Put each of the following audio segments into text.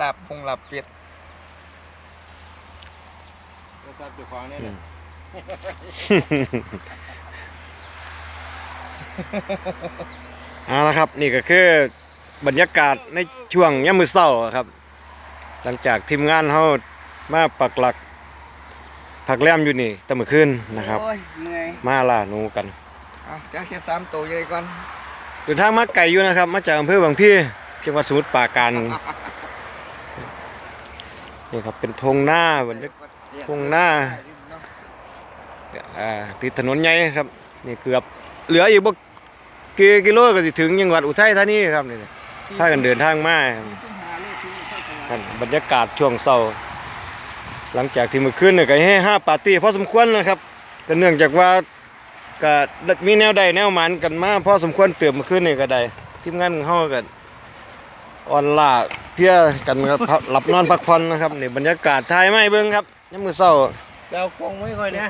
ลาบพงลาบเป็ดแล้วก็จุดของนี่แหละเอาละครับ นี่ก็คือบรรยากาศในช่วงยามมื้อเช้าครับ หลังจากทีมงานเฮามาปักหลักพักแรมอยู่นี่แตั้งมื้อคืนนะครับ โอ้ยเหนื่อยมาล่าหนูกันเอาจ้าแค่สามตัวใหญ่ก่อนเดินทางมาไกลอยู่นะครับ มาจากอำเภอบางพี่จังหวัดสมุทรปราการ นี่ครับเป็นทงหน้าบรรยากทงหน้าติดถนนใหญ่ครับนี่เกือบเหลืออีกบ่กี่กิโลก็สิถึงจังหวัดอุทัยธานีครับนี่ถ้ากันเดินทางมาครับครับรรยากาศช่วงเช้า หลังจากที่มื่อคืนเนี่ยก็ให้ห้าปาร์ตี้พอสมควรนะครับก็เนื่องจากว่าก็มีแนวใดแนวมันกันมาพอสมควรเติมมื่อคืนนี่ก็ได้ทีมงานของเฮาก็ออนล่า พลียกันครับพักหลับนอนพักผ่อนนะครับนี่บรรยากาศถ่ายมาให้เบิ่งครับยามมื้อเช้าแล้วคงไม่ค่อยเนี่ย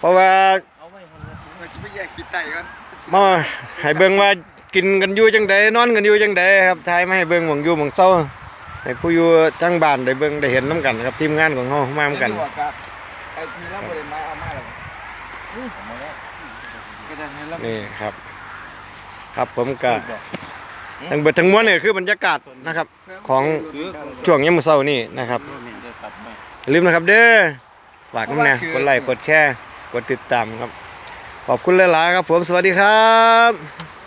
เพราะว่าเอาไว้คนละเราจะไปแยกขี้ไตก่อนมาให้เบิ่งว่ากินกันอยู่จังใดนอนกันอยู่จังใดครับถ่ายมาให้เบิ่งหม่องอยู่หม่องเช้าให้ผู้อยู่ทางบ้านได้เบิ่งได้เห็นนํกันครับทีมงานของเฮามานํกันไอ้ที่รับบริมาเอามาแล้วก็ได้ให้รับนี่ครับ ครับผมก็ ทั้งเบิดทั้งมวลนี่คือบรรยากาศนะครับของช่วงยามมื้อเช้านี่นะครับอย่าลืมนะครับเด้อฝากน้ำแน่กดไลค์กดแชร์กดติดตามครับ ขอบคุณหลายๆครับผมสวัสดีครับ